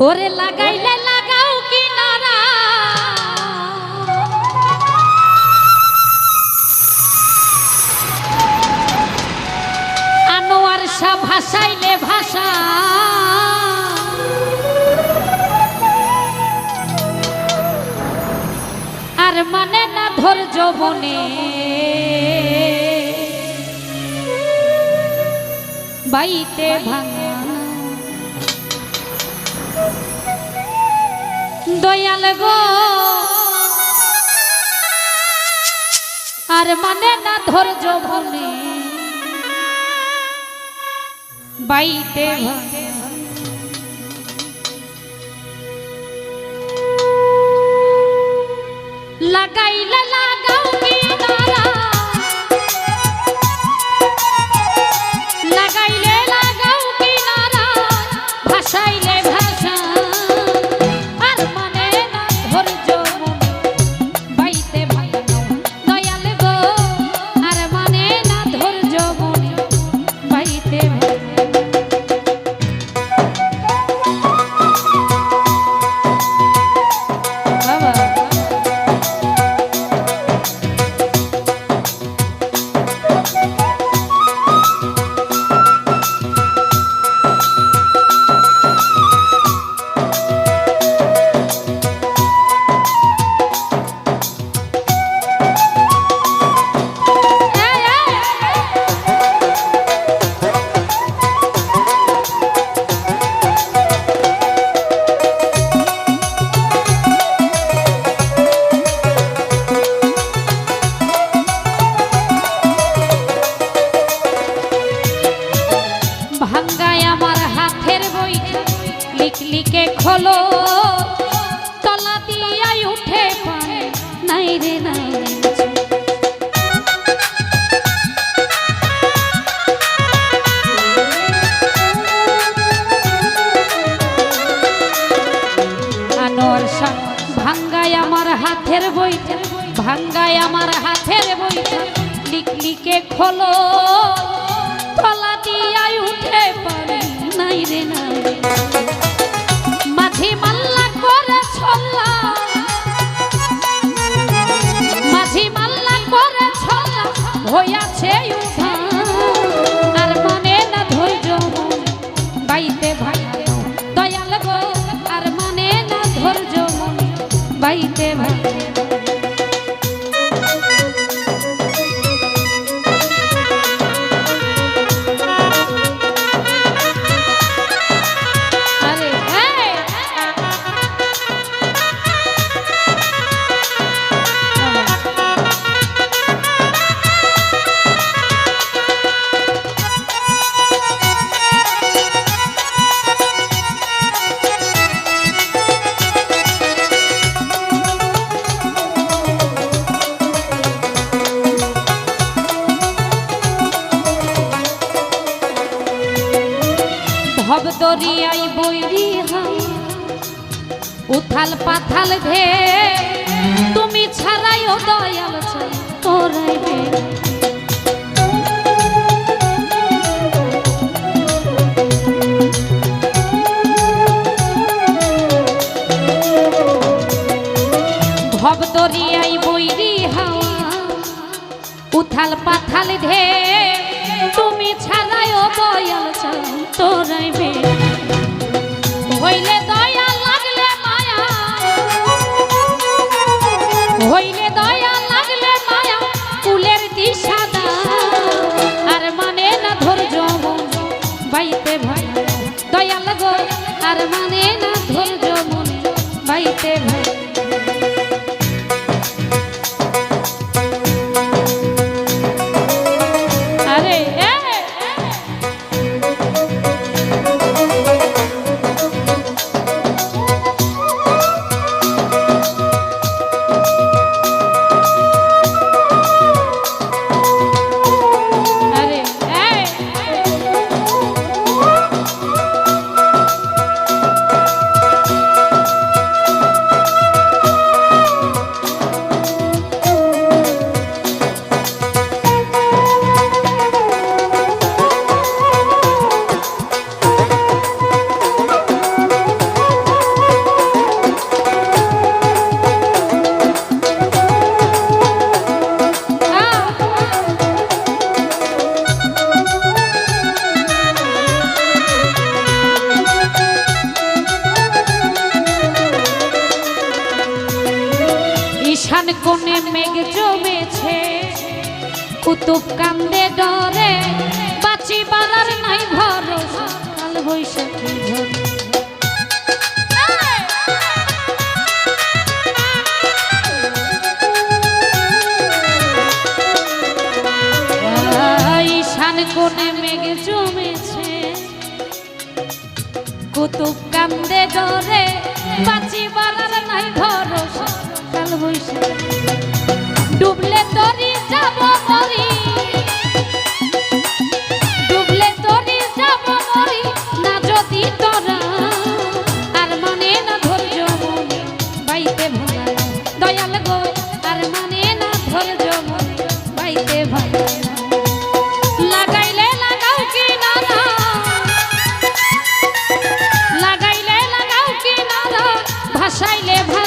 ওরে লাগাইলে লাগাও কিনারা। আনোয়ার শাহ ভাসাইলে ভাষা। আর মানে না ধৈর্য মনে। বাইতে ভাঙা দয়াল গো। আর মানে না ধৈর্য ভনে বাইতে লাগাইলা লাগাও কিনারা লাগাইলে লিখলিকে খোলো। তলা দিয়াই উঠে পায় নাই রে, নাই ভাঙ্গায় আমার হাতের বইটা ভাঙ্গায় আমার হাতের বইটা লিখলিকে খোলো। হইয়াছে আর মনে না ধৈর্য, বাইতে ভাইতে দয়াল গো। আর মনে না ধৈর্য, বাইতে ভাই ভব দরিয়াই বৈরি উথাল পাথাল ধে তুমি ছাড়াই দয়াল চাই তোরাইবে ভব দরিয়াই বৈরি হাওয়া উথাল পাথাল ধে তুমি ছাড়াই ও দয়াল চাই তোরাইবে হইলে দয়া লাগলে মায়া। হইলে দয়া লাগলে মায়া দিশা আর মানে না ধৈর্য বাইতে ভাই দয়াল গো, আর মানে না ধৈর্য বাইতে ভাই কোণে মেঘ জমেছে, কুতুব কান্দে ডরে, বাঁচি বালার নাই ভরসা, কাল বৈশাখী জমেছে, কুতুব কান্দে ডরে, বাঁচি দয়াল গো আর মানে না ধৈর্য মনে পাইতে ভালো। লাগাইলে লাগাও কি না ভাই